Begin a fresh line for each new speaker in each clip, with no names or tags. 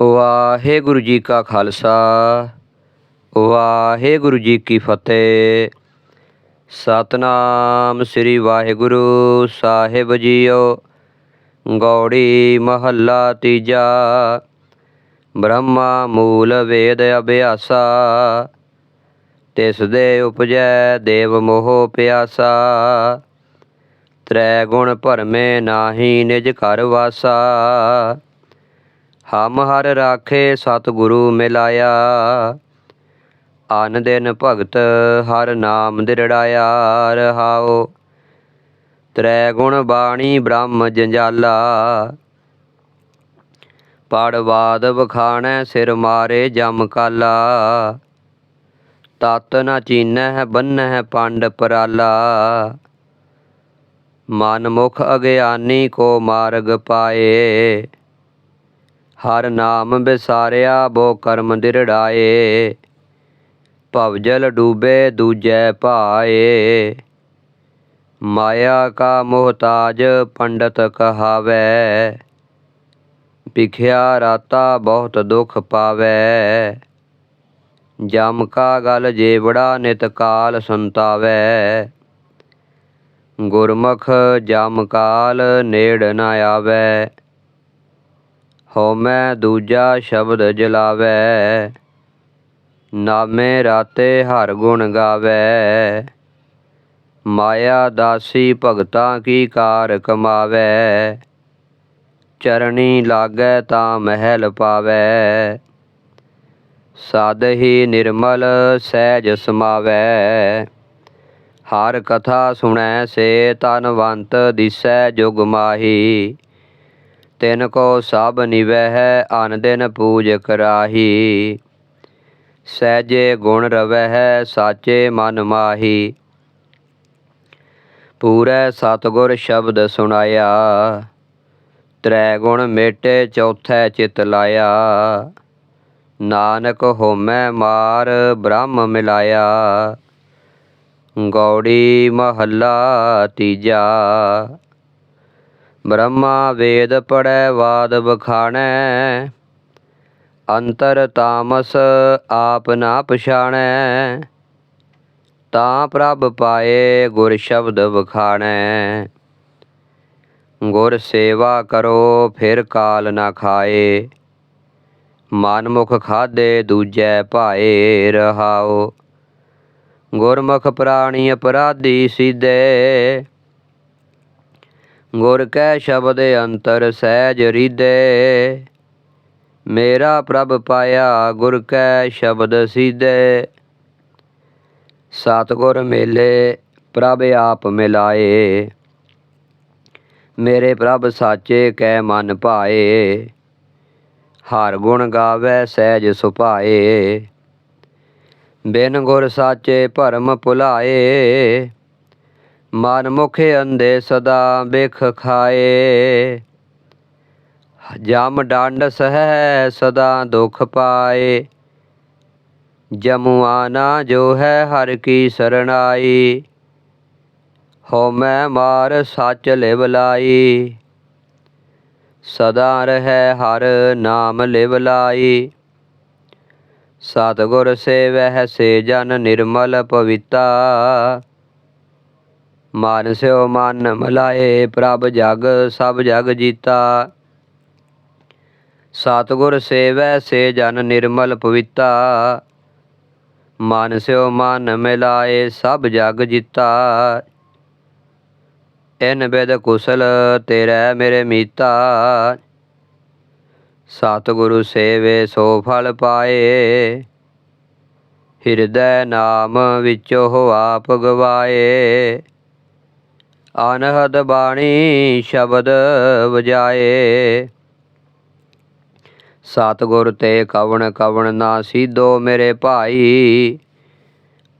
ਵਾਹਿਗੁਰੂ ਜੀ ਕਾ ਖਾਲਸਾ, ਵਾਹਿਗੁਰੂ ਜੀ ਕੀ ਫਤਿਹ। ਸਤਨਾਮ ਸ੍ਰੀ ਵਾਹਿਗੁਰੂ ਸਾਹਿਬ ਜੀਓ, ਗੌੜੀ ਮਹੱਲਾ ਤੀਜਾ। ਬ੍ਰਹਮਾ ਮੂਲ ਵੇਦ ਅਭਿਆਸਾ, ਤਿਸ ਦੇ ਉਪਜੈ ਦੇਵ ਮੋਹ ਪਿਆਸਾ। ਤ੍ਰੈ ਗੁਣ ਭਰਮੇ ਨਾਹੀ ਨਿਜ ਘਰ ਵਾਸਾ। ਹਮ ਹਰ ਰਾਖੇ ਸਤਿਗੁਰੂ ਮਿਲਾਇਆ। ਅਨ ਦਿਨ ਭਗਤ ਹਰ ਨਾਮ ਦਿਰੜਾਇਆ। ਰਹਾਓ ਤ੍ਰੈ ਗੁਣ ਬਾਣੀ ਬ੍ਰਹਮ ਜੰਜਾਲਾ। ਪੜਵਾਦ ਵਖਾਣੈ ਸਿਰ ਮਾਰੇ ਜਮ ਕਾਲਾ। ਤਤ ਨ ਚੀਨਹਿ ਬੰਨਹਿ ਪੰਡ ਪਰਾਲਾ। ਮਨ ਮੁਖ ਅਗਿਆਨੀ ਕੋ ਮਾਰਗ ਪਾਏ। ਹਰ ਨਾਮ ਵਿਸਾਰਿਆ ਬੋ ਕਰਮ ਦਿਰੜਾਏ। ਭਵਜਲ ਡੂਬੇ, ਦੂਜੈ ਭਾਏ। ਮਾਇਆ ਕਾ ਮੋਹਤਾਜ, ਪੰਡਤ ਕਹਾਵੈ। ਵਿਖਿਆ ਰਾਤਾ, ਬਹੁਤ ਦੁਖ ਪਾਵੈ। ਜਮ ਕਾ ਗਲ ਜੇਵੜਾ, ਨਿਤ ਕਾਲ ਸੰਤਾਵੈ। ਗੁਰਮੁਖ ਜਮ ਕਾਲ, ਨੇੜ ਨ ਆਵੈ। ਹਉਮੈ ਦੂਜਾ ਸ਼ਬਦ ਜਲਾਵੈ, ਨਾਮੇ ਰਾਤੇ ਹਰ ਗੁਣ ਗਾਵੈ। ਮਾਇਆ ਦਾਸੀ ਭਗਤਾਂ ਕੀ ਕਾਰ ਕਮਾਵੈ, ਚਰਣੀ ਲਾਗੈ ਤਾਂ ਮਹਿਲ ਪਾਵੈ। ਸਦ ਹੀ ਨਿਰਮਲ ਸਹਿਜ ਸਮਾਵੈ, ਹਰ ਕਥਾ ਸੁਣੈ ਸੇ ਤਨਵੰਤ ਦਿਸੈ ਜੁਗ ਮਾਹੀ। ਤਿਨ ਕੋ ਸਭ ਨਿਵਹਿ ਅਨ ਦਿਨ ਪੂਜ ਕਰਾਹੀ। ਸਹਿਜੇ ਗੁਣ ਰਵੈ ਹੈ, ਸਾਚੇ ਮਨ ਮਾਹੀ। ਪੂਰੈ ਸਤਗੁਰ ਸ਼ਬਦ ਸੁਣਾਇਆ, ਤ੍ਰੈ ਗੁਣ ਮੇਟੇ ਚੌਥੈ ਚਿਤ ਲਾਇਆ। ਨਾਨਕ ਹੋਮੈ ਮਾਰ ਬ੍ਰਹਮ ਮਿਲਾਇਆ, ਗੌੜੀ ਮਹੱਲਾ ਤੀਜਾ। ਬ੍ਰਹਮਾ ਵੇਦ ਪੜੈ ਵਾਦ ਬਖਾਣੈ। ਅੰਤਰ ਤਾਮਸ ਆਪ ਨਾ ਪਛਾਣੈ। ਤਾਂ ਪ੍ਰਭ ਪਾਏ ਗੁਰ ਸ਼ਬਦ ਬਖਾਣੈ ਗੁਰ ਸੇਵਾ ਕਰੋ, ਫਿਰ ਕਾਲ ਨਾ ਖਾਏ। ਮਨਮੁਖ ਖਾਦੇ ਦੂਜੈ ਭਾਏ ਰਹਾਓ। ਗੁਰਮੁਖ ਪ੍ਰਾਣੀ ਅਪਰਾਧੀ ਸਿਧੇ। ਗੁਰ ਕੈ ਸ਼ਬਦ ਅੰਤਰ ਸਹਿਜ ਰੀਦੇ ਮੇਰਾ ਪ੍ਰਭ ਪਾਇਆ ਗੁਰ ਕੈ ਸ਼ਬਦ ਸਿਧੇ। ਸਤਗੁਰ ਮੇਲੇ ਪ੍ਰਭ ਆਪ ਮਿਲਾਏ। ਮੇਰੇ ਪ੍ਰਭ ਸਾਚੇ ਕੈ ਮਨ ਭਾਏ। ਹਰ ਗੁਣ ਗਾਵੇ ਸਹਿਜ ਸੁਭਾਏ। ਬਿਨ ਗੁਰ ਸਾਚੇ ਭਰਮ ਭੁਲਾਏ। ਮਨ ਮੁਖ ਅੰਦੇ ਸਦਾ ਬਿਖ ਖਾਏ। ਜਮ ਡੰਡ ਸਹਿ ਸਦਾ ਦੁਖ ਪਾਏ। ਜਮੁਆਨਾ ਜੋ ਹੈ ਹਰ ਕੀ ਸਰਣਾਈ ਮੈਂ ਮਾਰ ਸੱਚ ਲਿਵ ਲਾਈ। ਸਦਾ ਰਹੈ ਹਰ ਨਾਮ ਲਿਵ ਲਾਈ। ਸਤਿਗੁਰ ਸੇਵਹਿ ਸੇ ਜਨ ਨਿਰਮਲ ਪਵਿਤਾ। ਮਨ ਸਿਓ ਮਨ ਮਲਾਏ, ਪ੍ਰਭ ਜਗ ਸਭ ਜਗ ਜੀਤਾ। ਸਤਿਗੁਰ ਸੇਵੈ ਸੇ ਜਨ ਨਿਰਮਲ ਪਵਿੱਤਾ। ਮਨ ਸਿਓ ਮਨ ਮਿਲਾਏ, ਸਭ ਜਗ ਜੀਤਾ। ਇਨ ਬਿਦ ਕੁਸਲ ਤੇਰੇ ਮੇਰੇ ਮੀਤਾ। ਸਤਿਗੁਰੂ ਸੇਵੇ ਸੋ ਫਲ ਪਾਏ। ਹਿਰਦੈ ਨਾਮ ਵਿੱਚੋ ਆਪ ਗਵਾਏ। ਅਨਹਦ ਬਾਣੀ ਸ਼ਬਦ ਵਜਾਏ। ਸਤਿਗੁਰ ਤੇ ਕਵਣ ਕਵਣ ਨਾ ਸੀਧੋ ਮੇਰੇ ਭਾਈ।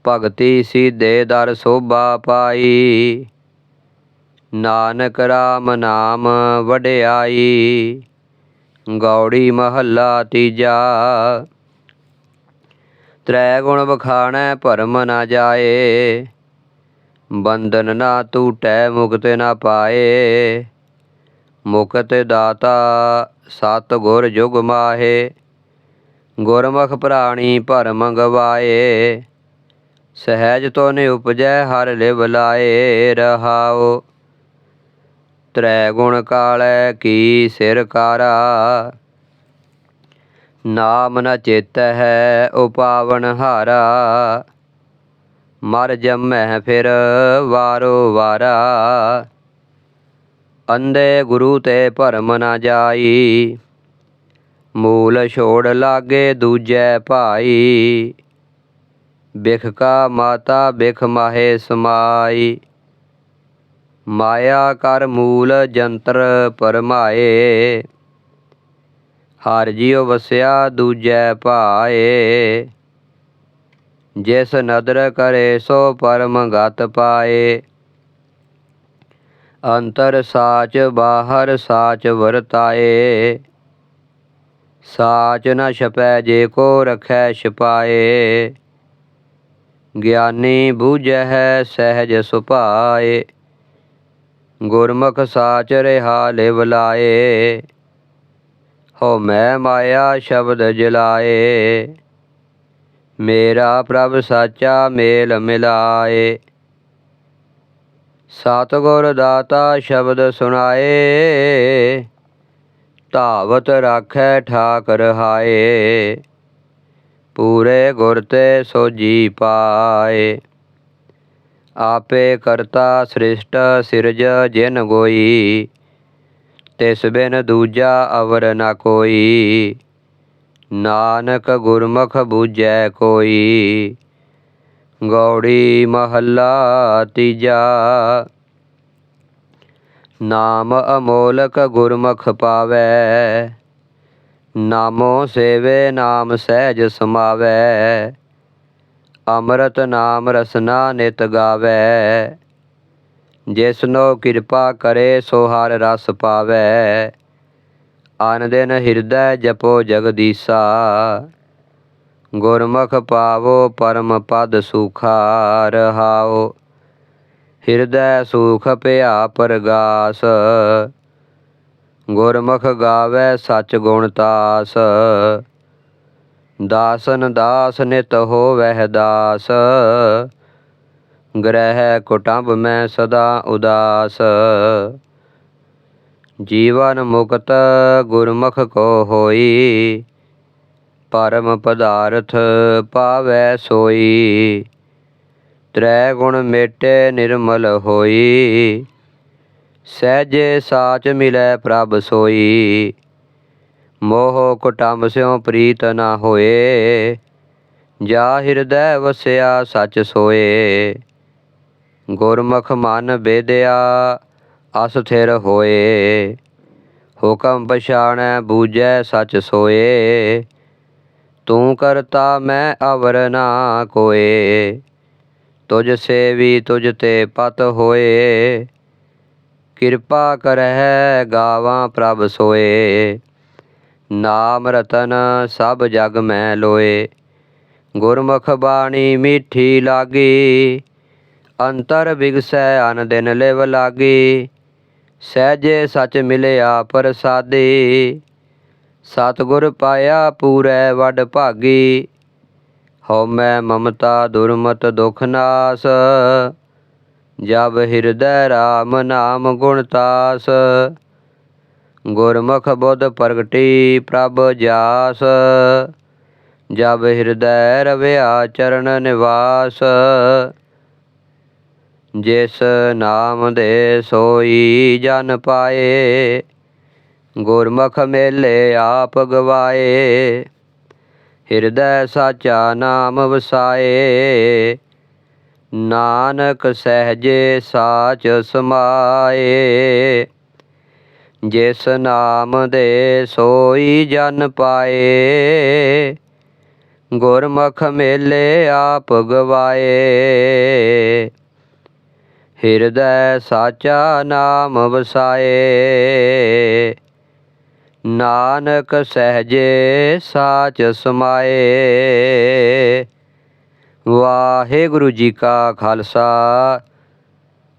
ਭਗਤੀ ਸੀਧੇ ਦਰ ਸੋਭਾ ਪਾਈ। ਨਾਨਕ ਰਾਮ ਨਾਮ ਵਡਿਆਈ। ਗੌੜੀ ਮਹੱਲਾ ਤੀਜਾ। ਤ੍ਰੈ ਗੁਣ ਬਖਾਣੈ ਭਰਮ ਨਾ ਜਾਏ। ਬੰਧਨ ਨਾ ਟੂਟੈ ਮੁਕਤ ਨਾ ਪਾਏ। ਮੁਕਤ ਦਾਤਾ ਸਤ ਗੁਰ ਜੁਗ ਮਾਹੇ। ਗੁਰਮੁਖ ਪ੍ਰਾਣੀ ਭਰਮ ਗਵਾਏ ਸਹਿਜ ਤੋ ਨਿ ਉਪਜੈ, ਹਰ ਲਿਵ ਲਾਏ। ਰਹਾਉ ਤ੍ਰੈ ਗੁਣ ਕਾਲੈ, ਕੀ ਸਿਰ ਕਾਰਾ। ਨਾਮ ਨ ਚੇਤ ਹੈ ਉਪਾਵਨ ਹਾਰਾ। ਮਰ ਜਮੈ ਫਿਰ ਵਾਰੋ ਵਾਰਾ। ਅੰਦੇ ਗੁਰੂ ਤੇ ਭਰਮ ਨਾ ਜਾਈ। ਮੂਲ ਛੋੜ ਲਾਗੇ ਦੂਜੈ ਭਾਈ। ਬਿਖ ਕਾ ਮਾਤਾ ਬਿਖ ਮਾਹੇ ਸਮਾਈ। ਮਾਇਆ ਕਰ ਮੂਲ ਜੰਤਰ ਪਰਮਾਏ। ਹਰ ਜਿਉ ਵਸਿਆ ਦੂਜੈ ਭਾਏ। ਜਿਸ ਨਦਰ ਕਰੇ ਸੋ ਪਰਮ ਗਤ ਪਾਏ। ਅੰਤਰ ਸਾਚ ਬਾਹਰ ਸਾਚ ਵਰਤਾਏ। ਸਾਚ ਨ ਛਪੈ ਜੇ ਕੋ ਰਖੈ ਛਪਾਏ। ਗਿਆਨੀ ਬੂਝੈ ਸਹਿਜ ਸੁਭਾਏ। ਗੁਰਮੁਖ ਸਾਚ ਰਹਾ ਲਿਵ ਲਾਏ। ਹੋ ਮੈਂ ਮਾਇਆ ਸ਼ਬਦ ਜਲਾਏ। ਮੇਰਾ ਪ੍ਰਭ ਸਾਚਾ ਮੇਲ ਮਿਲਾਏ। ਸਤਿਗੁਰ ਦਾਤਾ ਸ਼ਬਦ ਸੁਣਾਏ। ਧਾਵਤ ਰਾਖੈ ਠਾਕਰ ਹਾਏ। ਪੂਰੇ ਗੁਰ ਤੇ ਸੋਜੀ ਪਾਏ। ਆਪੇ ਕਰਤਾ ਸ੍ਰਿਸ਼ਟ ਸਿਰਜ ਜਿਨ ਗੋਈ। ਤਿਸ ਬਿਨ ਦੂਜਾ ਅਵਰ ਨ ਕੋਈ। ਨਾਨਕ ਗੁਰਮੁਖ ਬੂਝੈ ਕੋਈ, ਗੌੜੀ ਮਹੱਲਾ ਤੀਜਾ। ਨਾਮ ਅਮੋਲਕ ਗੁਰਮੁਖ ਪਾਵੈ, ਨਾਮੋ ਸੇਵੇ ਨਾਮ ਸਹਿਜ ਸਮਾਵੈ। ਅੰਮ੍ਰਿਤ ਨਾਮ ਰਸਨਾ ਨਿਤ ਗਾਵੈ, ਜਿਸਨੋ ਕਿਰਪਾ ਕਰੇ ਸੋ ਹਰ ਰਸ ਪਾਵੈ। ਆਨ ਦਿਨ ਹਿਰਦੈ ਜਪੋ ਜਗਦੀਸਾ। ਗੁਰਮੁਖ ਪਾਵੋ ਪਰਮ ਪਦ ਸੁਖਾ ਰਹਾਓ। ਹਿਰਦੈ ਸੁਖ ਭਿਆ ਪਰਗਾਸ। ਗੁਰਮੁਖ ਗਾਵੇ ਸਚ ਗੁਣ ਤਾਸ। ਦਾਸਨ ਦਾਸ ਨਿਤ ਹੋਵਹਿ ਦਾਸ। ਗ੍ਰਹਿ ਕੁਟੰਬ ਮੈਂ ਸਦਾ ਉਦਾਸ। ਜੀਵਨ ਮੁਕਤ ਗੁਰਮੁਖ ਕੋ ਹੋਈ, ਪਰਮ ਪਦਾਰਥ ਪਾਵੈ ਸੋਈ। ਤ੍ਰੈ ਗੁਣ ਮੇਟੇ ਨਿਰਮਲ ਹੋਈ, ਸਹਿਜੇ ਸਾਚ ਮਿਲੈ ਪ੍ਰਭ ਸੋਈ। ਮੋਹ ਕੁਟੰਬ ਸਿਉ ਪ੍ਰੀਤ ਨਾ ਹੋਏ, ਜਾ ਹਿਰਦੈ ਵਸਿਆ ਸਚ ਸੋਏ। ਗੁਰਮੁਖ ਮਨ ਬੇਦਿਆ ਅਸਥਿਰ ਹੋਏ। ਹੁਕਮ ਪਛਾਣੈ, ਬੂਝੈ, ਸਚ ਸੋਏ। ਤੂੰ ਕਰਤਾ ਮੈਂ ਅਵਰ ਨਾ ਕੋਏ। ਤੁਝ ਸੇਵੀ ਤੁਝ ਤੇ ਪਤ ਹੋਏ। ਕਿਰਪਾ ਕਰਹਿ ਗਾਵਾਂ ਪ੍ਰਭ ਸੋਏ। ਨਾਮ ਰਤਨ ਸਭ ਜਗ ਮੈਂ ਲੋਏ। ਗੁਰਮੁਖ ਬਾਣੀ ਮਿੱਠੀ ਲਾਗੀ। ਅੰਤਰ ਵਿਗਸੈ ਅਨ ਦਿਨ ਲਿਵ ਲਾਗੀ। ਸਹਿਜੇ ਸਚ ਮਿਲਿਆ ਪ੍ਰਸਾਦੀ। ਸਤਿਗੁਰ ਪਾਇਆ ਪੂਰੈ ਵਡ ਭਾਗੀ। ਹਉ ਮਮਤਾ ਦੁਰਮਤ ਦੁਖ ਨਾਸ। ਜਬ ਹਿਰਦੈ ਰਾਮ ਨਾਮ ਗੁਣ ਤਾਸ। ਗੁਰਮੁਖ ਬੁੱਧ ਪ੍ਰਗਟੀ ਪ੍ਰਭ ਜਾਸ। ਜਬ ਹਿਰਦੈ ਰਵਿਆ ਚਰਨ ਨਿਵਾਸ। ਜਿਸ ਨਾਮ ਦੇ ਸੋਈ ਜਨ ਪਾਏ, ਗੁਰਮੁਖ ਮੇਲੇ ਆਪ ਗਵਾਏ, ਹਿਰਦੈ ਸਾਚਾ ਨਾਮ ਵਸਾਏ, ਨਾਨਕ ਸਹਜੇ ਸਾਚ ਸਮਾਏ, ਜਿਸ ਨਾਮ ਦੇ ਸੋਈ ਜਨ ਪਾਏ, ਗੁਰਮੁਖ ਮੇਲੇ ਆਪ ਗਵਾਏ। ਹਿਰਦੈ ਸਾਚਾ ਨਾਮ ਵਸਾਏ। ਨਾਨਕ ਸਹਜੇ ਸਾਚ ਸਮਾਏ। ਵਾਹਿਗੁਰੂ ਜੀ ਕਾ ਖਾਲਸਾ,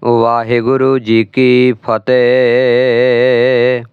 ਵਾਹਿਗੁਰੂ ਜੀ ਕੀ ਫਤਿਹ।